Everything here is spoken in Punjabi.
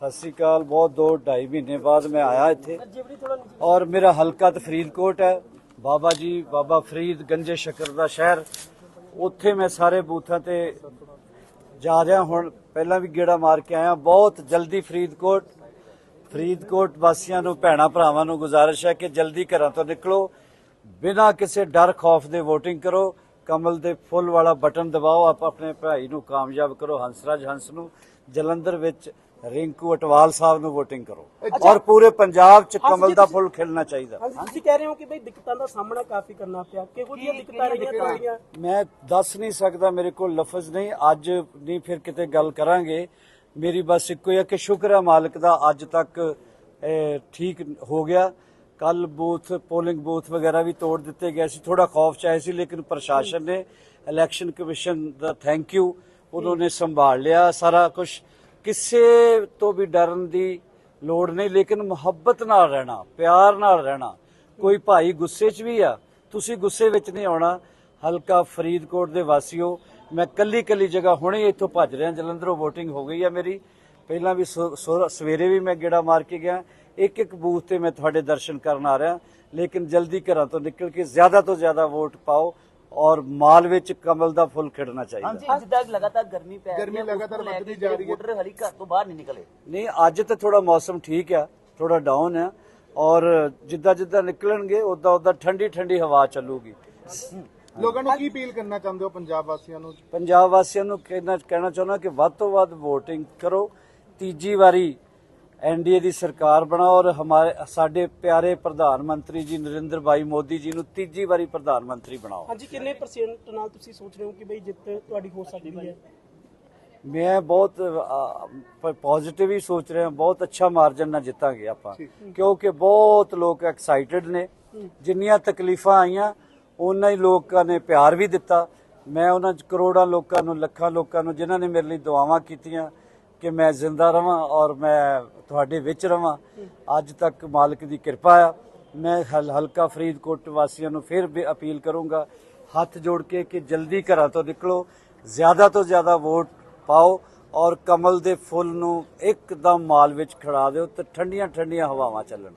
ਸਤਿ ਸ੍ਰੀ ਅਕਾਲ, ਬਹੁਤ ਦੋ ਢਾਈ ਮਹੀਨੇ ਬਾਅਦ ਮੈਂ ਆਇਆ ਇੱਥੇ। ਔਰ ਮੇਰਾ ਹਲਕਾ ਤੇ ਫਰੀਦਕੋਟ ਹੈ। ਬਾਬਾ ਜੀ, ਬਾਬਾ ਫਰੀਦ ਗੰਜੇ ਸ਼ਕਰ ਦਾ ਸ਼ਹਿਰ। ਉੱਥੇ ਮੈਂ ਸਾਰੇ ਬੂਥਾਂ ਤੇ ਜਾ ਰਿਹਾ ਹੁਣ ਪਹਿਲਾਂ ਵੀ ਗੇੜਾ ਮਾਰ ਕੇ ਆਇਆ। ਬਹੁਤ ਜਲਦੀ ਫਰੀਦਕੋਟ ਫਰੀਦਕੋਟ ਵਾਸੀਆਂ ਨੂੰ, ਭੈਣਾ ਭਰਾਵਾਂ ਨੂੰ ਗੁਜ਼ਾਰਿਸ਼ ਹੈ ਕਿ ਜਲਦੀ ਘਰਾਂ ਤੋਂ ਨਿਕਲੋ। ਬਿਨਾਂ ਕਿਸੇ ਡਰ, ਖੌਫ ਦੇ VOTING ਕਰੋ। ਕਮਲ ਦੇ ਫੁੱਲ ਵਾਲਾ ਬਟਨ ਦਬਾਓ ਆਪ ਆਪਣੇ ਭਾਈ ਨੂੰ ਕਾਮਯਾਬ ਕਰੋ ਹੰਸਰਾਜ ਹੰਸ ਨੂੰ। ਜਲੰਧਰ ਵਿੱਚ ਰਿੰਕੂ ਅਟਵਾਲ ਸਾਹਿਬ ਨੂੰ VOTING ਕਰੋ। ਔਰ ਪੂਰੇ ਪੰਜਾਬ 'ਚ ਕਮਲ ਦਾ ਫੁੱਲ ਖਿਲਣਾ ਚਾਹੀਦਾ। ਹਾਂਜੀ ਤੁਸੀਂ ਕਹਿ ਰਹੇ ਹੋ ਕਿ ਬਈ ਦਿੱਕਤਾਂ ਦਾ ਸਾਹਮਣਾ ਕਾਫੀ ਕਰਨਾ ਪਿਆ। ਕਿਹੋ ਜਿਹੀਆਂ ਦਿੱਕਤਾਂ ਰਹੀਆਂ ਤੁਹਾਡੀਆਂ? ਮੈਂ ਦੱਸ ਨਹੀਂ ਸਕਦਾ ਮੇਰੇ ਕੋਲ ਲਫ਼ਜ਼ ਨਹੀਂ ਅੱਜ ਨਹੀਂ ਫਿਰ ਕਿਤੇ ਗੱਲ ਕਰਾਂਗੇ। ਮੇਰੀ ਬਸ ਇੱਕੋ ਹੀ ਹੈ ਕਿ ਸ਼ੁਕਰ ਹੈ ਮਾਲਕ ਦਾ ਅੱਜ ਤੱਕ ਠੀਕ ਹੋ ਗਿਆ। ਕੱਲ ਬੂਥ ਪੋਲਿੰਗ ਬੂਥ ਵਗੈਰਾ ਵੀ ਤੋੜ ਦਿੱਤੇ ਗਏ ਸੀ। ਥੋੜਾ ਖੌਫ ਚ ਆਏ ਸੀ, ਲੇਕਿਨ ਪ੍ਰਸ਼ਾਸਨ ਨੇ ਇਲੈਕਸ਼ਨ ਕਮਿਸ਼ਨ ਦਾ ਥੈਂਕ ਯੂ ਉਹਨਾਂ ਨੇ ਸੰਭਾਲ ਲਿਆ। ਸਾਰਾ ਕੁਝ ਕਿਸੇ ਤੋਂ ਵੀ ਡਰਨ ਦੀ ਲੋੜ ਨਹੀਂ, ਲੇਕਿਨ ਮੁਹੱਬਤ ਨਾਲ ਰਹਿਣਾ, ਪਿਆਰ ਨਾਲ ਰਹਿਣਾ, ਕੋਈ ਭਾਈ ਗੁੱਸੇ 'ਚ ਵੀ ਆ, ਤੁਸੀਂ ਗੁੱਸੇ ਵਿੱਚ ਨਹੀਂ ਆਉਣਾ। ਹਲਕਾ ਫਰੀਦਕੋਟ ਦੇ ਵਾਸੀਓ, ਮੈਂ ਕੱਲੀ ਕੱਲੀ ਜਗ੍ਹਾ ਹੁਣੇ ਇੱਥੋਂ ਭੱਜ ਰਿਹਾ, ਜਲੰਧਰੋਂ VOTING ਹੋ ਗਈ ਆ ਮੇਰੀ। ਪਹਿਲਾਂ ਵੀ ਸੋ- ਸੋ- ਸਵੇਰੇ ਵੀ ਮੈਂ ਗੇੜਾ ਮਾਰ ਕੇ ਗਿਆ। ਇੱਕ ਇੱਕ ਬੂਥ ਤੇ ਮੈਂ ਤੁਹਾਡੇ ਦਰਸ਼ਨ ਕਰਨ ਆ ਰਿਹਾ। ਲੇਕਿਨ ਜਲਦੀ ਘਰਾਂ ਤੋਂ ਨਿਕਲ ਕੇ ਜ਼ਿਆਦਾ ਤੋਂ ਜ਼ਿਆਦਾ ਵੋਟ ਪਾਓ ਔਰ ਮਾਲ ਵਿੱਚ ਕਮਲ ਦਾ ਫੁੱਲ ਖਿੜਨਾ ਚਾਹੀਦਾ। ਹਾਂਜੀ ਜਿੱਦਾਂ ਲਗਾਤਾਰ ਗਰਮੀ ਪੈ ਰਹੀ ਗਰਮੀ ਹੈ ਉਸ ਲਗਾਤਾਰ ਵੱਧਦੀ ਜਾ ਰਹੀ ਹੈ। ਵੋਟਰ ਹਲੀ ਘਰ ਤੋਂ ਬਾਹਰ ਨਹੀਂ ਨਿਕਲੇ। ਨਹੀਂ ਅੱਜ ਤਾਂ ਥੋੜਾ ਮੌਸਮ ਠੀਕ ਆ ਥੋੜਾ ਡਾਊਨ ਆ ਔਰ ਜਿੱਦਾਂ ਜਿੱਦਾਂ ਨਿਕਲਣਗੇ ਉਦਾਂ ਉਦਾਂ ਠੰਡੀ ਠੰਡੀ ਹਵਾ ਚੱਲੂਗੀ। ਲੋਕਾਂ ਨੂੰ ਕੀ ਅਪੀਲ ਕਰਨਾ ਚਾਹੁੰਦੇ ਹੋ ਪੰਜਾਬ ਵਾਸੀਆਂ ਨੂੰ? ਪੰਜਾਬ ਵਾਸੀਆਂ ਨੂੰ ਕਹਿਣਾ ਕਹਿਣਾ ਚਾਹੁੰਦਾ ਕਿ ਵੱਧ ਤੋਂ ਵੱਧ VOTING ਕਰੋ। ਤੀਜੀ ਵਾਰੀ ਐਨਡੀਏ ਦੀ ਸਰਕਾਰ ਬਣਾਓ ਔਰ ਹਮਾਰੇ ਸਾਡੇ ਪਿਆਰੇ ਪ੍ਰਧਾਨ ਮੰਤਰੀ ਜੀ ਨਰਿੰਦਰ ਭਾਈ ਮੋਦੀ ਜੀ ਨੂੰ ਤੀਜੀ ਵਾਰੀ ਪ੍ਰਧਾਨ ਮੰਤਰੀ ਬਣਾਓ। ਹਾਂਜੀ ਕਿੰਨੇ ਪਰਸੈਂਟ ਨਾਲ ਤੁਸੀਂ ਸੋਚ ਰਹੇ ਹੋ ਕਿ ਬਈ ਜਿੱਤ ਤੁਹਾਡੀ ਹੋ ਸਕਦੀ ਹੈ? ਮੈਂ ਬਹੁਤ ਪੋਜ਼ਿਟਿਵ ਹੀ ਸੋਚ ਰਿਹਾ ਬਹੁਤ ਅੱਛਾ ਮਾਰਜਨ ਨਾਲ ਜਿੱਤਾਂਗੇ ਆਪਾਂ। ਕਿਉਂਕਿ ਬਹੁਤ ਲੋਕ ਐਕਸਾਈਟਿਡ ਨੇ। ਜਿੰਨੀਆਂ ਤਕਲੀਫਾਂ ਆਈਆਂ ਉਹਨਾਂ ਹੀ ਲੋਕਾਂ ਨੇ ਪਿਆਰ ਵੀ ਦਿੱਤਾ। ਮੈਂ ਉਹਨਾਂ ਚ ਕਰੋੜਾਂ ਲੋਕਾਂ ਨੂੰ ਲੱਖਾਂ ਲੋਕਾਂ ਨੂੰ ਜਿਨ੍ਹਾਂ ਨੇ ਮੇਰੇ ਲਈ ਦੁਆਵਾਂ ਕੀਤੀਆਂ ਕਿ ਮੈਂ ਜ਼ਿੰਦਾ ਰਵਾਂ ਔਰ ਮੈਂ ਤੁਹਾਡੇ ਵਿੱਚ ਰਵਾਂ। ਅੱਜ ਤੱਕ ਮਾਲਕ ਦੀ ਕਿਰਪਾ ਆ। ਮੈਂ ਹਲ- ਹਲਕਾ ਫਰੀਦਕੋਟ ਵਾਸੀਆਂ ਨੂੰ ਫਿਰ ਵੀ ਅਪੀਲ ਕਰੂੰਗਾ, ਹੱਥ ਜੋੜ ਕੇ ਕਿ ਜਲਦੀ ਘਰਾਂ ਤੋਂ ਨਿਕਲੋ, ਜ਼ਿਆਦਾ ਤੋਂ ਜ਼ਿਆਦਾ ਵੋਟ ਪਾਓ ਔਰ ਕਮਲ ਦੇ ਫੁੱਲ ਨੂੰ ਇੱਕਦਮ ਮਾਲ ਵਿੱਚ ਖੜਾ ਦਿਓ ਤੇ ਠੰਡੀਆਂ ਠੰਡੀਆਂ ਹਵਾਵਾਂ ਚੱਲਣ।